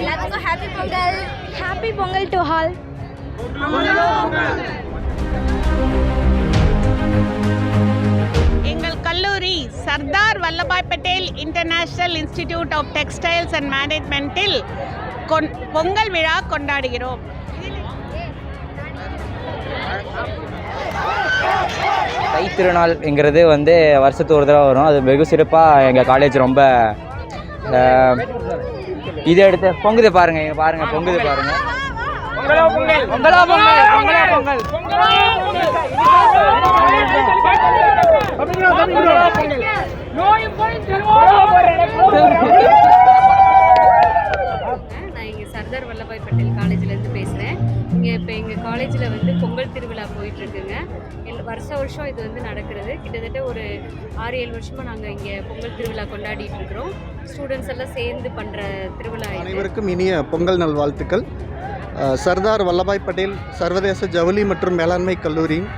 எல்லாத்துக்கும் happy Pongal happy Pongal to all எங்கள் கல்லூரி Sardar Vallabhbhai Patel international institute of textiles and மேனேஜ்மெண்ட்டில் கொண் பொங்கல் விழா கொண்டாடுகிறோம். தைத்திருநாள்ங்கிறது வந்து வருஷத்துக்கு ஒரு தடவை வரும். அது வெகு சிறப்பாக எங்கள் காலேஜ் ரொம்ப இதை எடுத்து பொங்குது பாருங்க இங்க பாருங்க பொங்குது பாருங்க. பொங்கலோ பொங்கல். பொங்கலோ பொங்கல் நான் வல்லபாய் பட்டேல் காலேஜ்லேருந்து பேசுகிறேன் இங்கே இப்போ எங்கள் காலேஜில் வந்து பொங்கல் திருவிழா போயிட்டுருக்குங்க. எல் வருஷ வருஷம் இது வந்து நடக்கிறது. கிட்டத்தட்ட ஒரு ஆறு ஏழு வருஷமாக நாங்கள் இங்கே பொங்கல் திருவிழா கொண்டாடிட்டு இருக்கிறோம் ஸ்டூடெண்ட்ஸ் எல்லாம் சேர்ந்து பண்ணுற திருவிழா அனைவருக்கும் இனிய பொங்கல் நல்வாழ்த்துக்கள். சர்தார் வல்லபாய் பட்டேல் சர்வதேச ஜவுளி மற்றும் மேலாண்மை கல்லூரியின்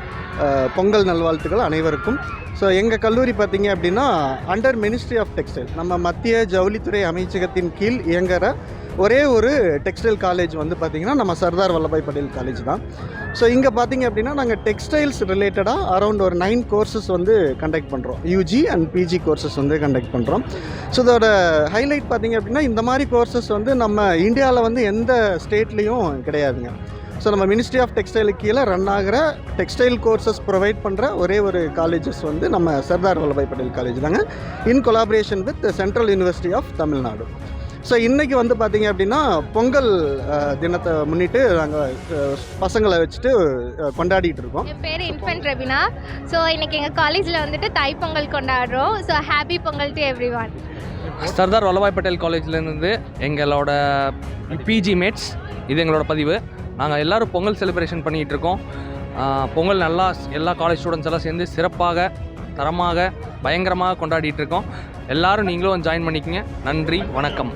பொங்கல் நல்வாழ்த்துக்கள் அனைவருக்கும். ஸோ எங்கள் கல்லூரி பார்த்திங்க அப்படின்னா அண்டர் மினிஸ்ட்ரி ஆஃப் டெக்ஸ்டைல் நம்ம மத்திய ஜவுளித்துறை அமைச்சகத்தின் கீழ் இயங்குகிற ஒரே ஒரு டெக்ஸ்டைல் காலேஜ் வந்து பார்த்திங்கன்னா நம்ம சர்தார் வல்லபாய் பட்டேல் காலேஜ் தான். ஸோ இங்கே பார்த்தீங்க அப்படின்னா நாங்கள் டெக்ஸ்டைல்ஸ் ரிலேட்டடாக அரௌண்ட் ஒரு நைன் கோர்சஸ் வந்து கண்டக்ட் பண்ணுறோம் யூஜி அண்ட் பிஜி கோர்சஸ் வந்து கண்டக்ட் பண்ணுறோம் ஸோ இதோட ஹைலைட் பார்த்தீங்க அப்படின்னா இந்த மாதிரி கோர்சஸ் வந்து நம்ம இந்தியாவில் வந்து எந்த ஸ்டேட்லேயும் கிடையாதுங்க. ஸோ நம்ம மினிஸ்ட்ரி ஆஃப் டெக்ஸ்டைலுக்கு கீழே ரன் ஆகிற டெக்ஸ்டைல் கோர்சஸ் ப்ரொவைட் பண்ணுற ஒரே ஒரு காலேஜஸ் வந்து நம்ம சர்தார் வல்லபாய் பட்டேல் காலேஜ் தாங்க. In collaboration with central university of Tamil Nadu so இன்றைக்கி வந்து பார்த்தீங்க அப்படின்னா பொங்கல் தினத்தை முன்னிட்டு நாங்கள் பசங்களை வச்சுட்டு கொண்டாடிட்டு இருக்கோம். என் பேர் இன்ஃபென்ட் ரபினா ஸோ இன்னைக்கு எங்கள் காலேஜில் வந்துட்டு தை பொங்கல் கொண்டாடுறோம். So happy Pongal to everyone Sardar Vallabhbhai Patel காலேஜ்லேருந்து எங்களோட பிஜி மேட்ஸ் இது எங்களோட பதிவு. நாங்கள் எல்லோரும் பொங்கல் செலிப்ரேஷன் பண்ணிகிட்டு இருக்கோம். பொங்கல் நல்லா எல்லா காலேஜ் ஸ்டூடெண்ட்ஸ் எல்லாம் சேர்ந்து சிறப்பாக தரமாக பயங்கரமாக கொண்டாடிட்டு இருக்கோம். எல்லாரும் நீங்களும் ஜாயின் பண்ணிக்கங்க. நன்றி வணக்கம்.